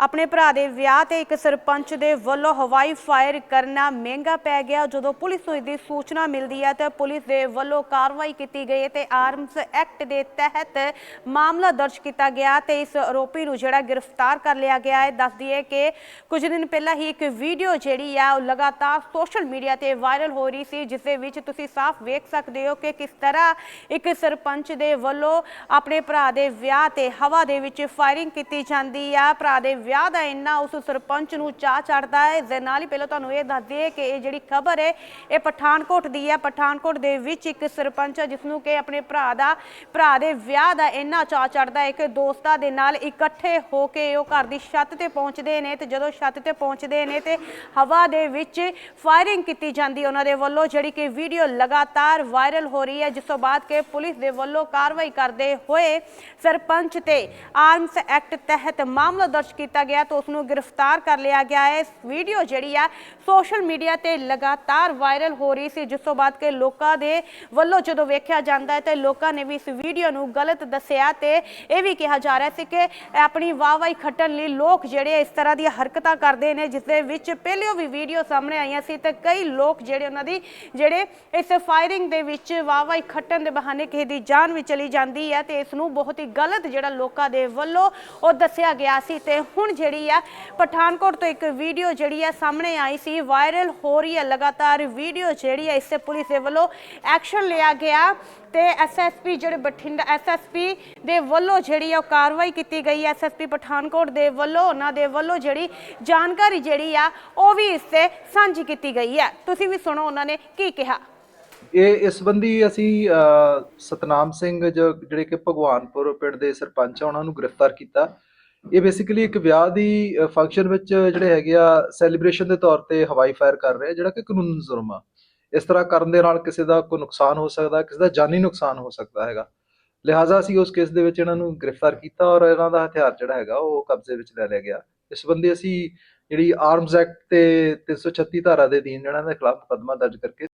ਆਪਣੇ ਭਰਾ ਦੇ ਵਿਆਹ ਤੇ ਇੱਕ ਸਰਪੰਚ ਦੇ ਵੱਲੋਂ ਹਵਾਈ ਫਾਇਰ ਕਰਨਾ ਮਹਿੰਗਾ ਪੈ ਗਿਆ। ਜਦੋਂ ਪੁਲਿਸ ਨੂੰ ਇਹਦੀ ਸੂਚਨਾ ਮਿਲਦੀ ਹੈ ਤਾਂ ਪੁਲਿਸ ਦੇ ਵੱਲੋਂ ਕਾਰਵਾਈ ਕੀਤੀ ਗਈ ਤੇ ਆਰਮਸ ਐਕਟ ਦੇ ਤਹਿਤ ਮਾਮਲਾ ਦਰਜ ਕੀਤਾ ਗਿਆ ਤੇ ਇਸ ਆਰੋਪੀ ਨੂੰ ਜਿਹੜਾ ਗ੍ਰਿਫਤਾਰ ਕਰ ਲਿਆ ਗਿਆ ਹੈ। ਦੱਸ ਦਈਏ ਕਿ ਕੁਝ ਦਿਨ ਪਹਿਲਾਂ ਹੀ ਇੱਕ ਵੀਡੀਓ ਜਿਹੜੀ ਆ, ਉਹ ਲਗਾਤਾਰ ਸੋਸ਼ਲ ਮੀਡੀਆ ਤੇ ਵਾਇਰਲ ਹੋ ਰਹੀ ਸੀ, ਜਿਸ ਦੇ ਵਿੱਚ ਤੁਸੀਂ ਸਾਫ਼ ਵੇਖ ਸਕਦੇ ਹੋ ਕਿ ਕਿਸ ਤਰ੍ਹਾਂ ਇੱਕ ਸਰਪੰਚ ਦੇ ਵੱਲੋਂ ਆਪਣੇ ਭਰਾ ਦੇ ਵਿਆਹ ਤੇ ਹਵਾ ਦੇ ਵਿੱਚ ਫਾਇਰਿੰਗ ਕੀਤੀ ਜਾਂਦੀ ਆ। ਭਰਾ ਦੇ ਵਿਆਹ ਦਾ ਇੰਨਾ ਉਸ ਸਰਪੰਚ ਨੂੰ ਚਾਹ ਚੜਦਾ ਹੈ। ਇਸ ਦੇ ਨਾਲ ਹੀ ਪਹਿਲਾਂ ਤੁਹਾਨੂੰ ਇਹ ਦੱਸ ਦਈਏ ਕਿ ਇਹ ਜਿਹੜੀ ਖਬਰ ਹੈ, ਇਹ ਪਠਾਨਕੋਟ ਦੀ ਹੈ। ਪਠਾਨਕੋਟ ਦੇ ਵਿੱਚ ਇੱਕ ਸਰਪੰਚ ਹੈ ਜਿਸ ਨੂੰ ਕਿ ਆਪਣੇ ਭਰਾ ਦਾ, ਭਰਾ ਦੇ ਵਿਆਹ ਦਾ ਇੰਨਾ ਚਾਹ ਚੜਦਾ ਹੈ ਕਿ ਦੋਸਤਾਂ ਦੇ ਨਾਲ ਇਕੱਠੇ ਹੋ ਕੇ ਉਹ ਘਰ ਦੀ ਛੱਤ ਤੇ ਪਹੁੰਚਦੇ ਨੇ ਤੇ ਜਦੋਂ ਛੱਤ ਤੇ ਪਹੁੰਚਦੇ ਨੇ ਤੇ ਹਵਾ ਦੇ ਵਿੱਚ ਫਾਇਰਿੰਗ ਕੀਤੀ ਜਾਂਦੀ ਉਹਨਾਂ ਦੇ ਵੱਲੋਂ, ਜਿਹੜੀ ਕਿ ਵੀਡੀਓ ਲਗਾਤਾਰ ਵਾਇਰਲ ਹੋ ਰਹੀ ਹੈ। ਜਿਸ ਤੋਂ ਬਾਅਦ ਕਿ ਪੁਲਿਸ ਦੇ ਵੱਲੋਂ ਕਾਰਵਾਈ ਕਰਦੇ ਹੋਏ ਸਰਪੰਚ ਤੇ ਆਰਮਸ ਐਕਟ ਤਹਿਤ ਮਾਮਲਾ ਦਰਜ ਕੀਤਾ ਗਿਆ ਤਾਂ ਉਸ ਨੂੰ ਗ੍ਰਿਫਤਾਰ ਕਰ ਲਿਆ ਗਿਆ ਹੈ। ਇਸ ਵੀਡੀਓ ਜਿਹੜੀ ਆ, ਸੋਸ਼ਲ ਮੀਡੀਆ ਤੇ ਲਗਾਤਾਰ ਵਾਇਰਲ ਹੋ ਰਹੀ ਸੀ, ਜਿਸ ਤੋਂ ਬਾਅਦ ਕਿ ਲੋਕਾਂ ਦੇ ਵੱਲੋਂ ਜਦੋਂ ਵੇਖਿਆ ਜਾਂਦਾ ਹੈ ਤੇ ਲੋਕਾਂ ਨੇ ਵੀ ਇਸ ਵੀਡੀਓ ਨੂੰ ਗਲਤ ਦੱਸਿਆ ਤੇ ਇਹ ਵੀ ਕਿਹਾ ਜਾ ਰਿਹਾ ਸੀ ਕਿ ਆਪਣੀ ਵਾਹਵਾਈ ਖੱਟਣ ਲਈ ਲੋਕ ਜਿਹੜੇ ਇਸ ਤਰ੍ਹਾਂ ਦੀਆਂ ਹਰਕਤਾਂ ਕਰਦੇ ਨੇ, ਜਿਸ ਦੇ ਵਿੱਚ ਪਹਿਲਿਓ ਵੀ ਵੀਡੀਓ ਸਾਹਮਣੇ ਆਈਆਂ ਸੀ ਤੇ ਕਈ ਲੋਕ ਜਿਹੜੇ ਉਹਨਾਂ ਦੀ, ਜਿਹੜੇ ਇਸ ਫਾਇਰਿੰਗ ਦੇ ਵਿੱਚ ਵਾਹਵਾਈ ਖੱਟਣ ਦੇ ਬਹਾਨੇ ਕਿਸੇ ਦੀ ਜਾਨ ਵੀ ਚਲੀ ਜਾਂਦੀ ਹੈ ਤੇ ਇਸ ਨੂੰ ਬਹੁਤ ਹੀ ਗਲਤ ਜਿਹੜਾ ਲੋਕਾਂ ਦੇ ਵੱਲੋਂ ਉਹ ਦੱਸਿਆ ਗਿਆ ਸੀ ਤੇ ਹੁਣ ਜਿਹੜੀ ਆ, ਪਠਾਨਕੋਟ ਤੋਂ ਇੱਕ ਵੀਡੀਓ ਜਿਹੜੀ ਆ ਸਾਹਮਣੇ ਆਈ ਸੀ, ਵਾਇਰਲ ਹੋ ਰਹੀ ਹੈ ਲਗਾਤਾਰ ਵੀਡੀਓ ਜਿਹੜੀ ਹੈ ਇਸੇ ਪੁਲਿਸ ਦੇ ਵੱਲੋਂ ਐਕਸ਼ਨ ਲਿਆ ਗਿਆ ਤੇ ਐਸਐਸਪੀ ਜਿਹੜੇ ਬਠਿੰਡਾ ਐਸਐਸਪੀ ਦੇ ਵੱਲੋਂ ਜਿਹੜੀ ਆ ਉਹ ਕਾਰਵਾਈ ਕੀਤੀ ਗਈ। ਐਸਐਸਪੀ ਪਠਾਨਕੋਟ ਦੇ ਵੱਲੋਂ, ਉਹਨਾਂ ਦੇ ਵੱਲੋਂ ਜਿਹੜੀ ਜਾਣਕਾਰੀ ਜਿਹੜੀ ਆ, ਉਹ ਵੀ ਇਸ ਤੇ ਸਾਂਝੀ ਕੀਤੀ ਗਈ ਹੈ ਤੁਸੀਂ ਵੀ ਸੁਣੋ ਉਹਨਾਂ ਨੇ ਕੀ ਕਿਹਾ। ਇਹ ਇਸ ਸੰਬੰਧੀ ਅਸੀਂ ਸਤਨਾਮ ਸਿੰਘ ਜਿਹੜੇ ਕਿ ਭਗਵਾਨਪੁਰ ਪਿੰਡ ਦੇ ਸਰਪੰਚ ਆ, ਉਹਨਾਂ ਨੂੰ ਗ੍ਰਿਫਤਾਰ ਕੀਤਾ। ਇਹ ਬੇਸਿਕਲੀ ਇੱਕ ਵਿਆਹ ਦੀ ਫੰਕਸ਼ਨ ਵਿੱਚ ਜਿਹੜੇ ਹੈਗੇ ਆ ਸੈਲੀਬ੍ਰੇਸ਼ਨ ਦੇ ਤੌਰ ਤੇ ਹਵਾਈ ਫਾਇਰ ਕਰ ਰਹੇ, ਜਿਹੜਾ ਕਿ ਕਾਨੂੰਨ ਜ਼ੁਰਮ ਆ। ਇਸ ਤਰ੍ਹਾਂ ਕਰਨ ਦੇ ਨਾਲ ਕਿਸੇ ਦਾ ਕੋਈ ਨੁਕਸਾਨ ਹੋ ਸਕਦਾ, ਕਿਸੇ ਦਾ ਜਾਨੀ ਨੁਕਸਾਨ ਹੋ ਸਕਦਾ ਹੈਗਾ। ਲਿਹਾਜ਼ਾ ਅਸੀਂ ਉਸ ਕੇਸ ਦੇ ਵਿੱਚ ਇਹਨਾਂ ਨੂੰ ਗ੍ਰਿਫਤਾਰ ਕੀਤਾ ਔਰ ਇਹਨਾਂ ਦਾ ਹਥਿਆਰ ਜਿਹੜਾ ਹੈਗਾ, ਉਹ ਕਬਜ਼ੇ ਵਿੱਚ ਲੈ ਲਿਆ ਗਿਆ। ਇਸ ਸੰਬੰਧੀ ਅਸੀਂ ਜਿਹੜੀ ਆਰਮਸ ਐਕਟ ਤੇ 336 ਧਾਰਾ ਦੇ ਅਧੀਨ ਜਿਹੜਾ ਇਹਨਾਂ ਦੇ ਖਿਲਾਫ ਮੁਕੱਦਮਾ ਦਰਜ ਕਰਕੇ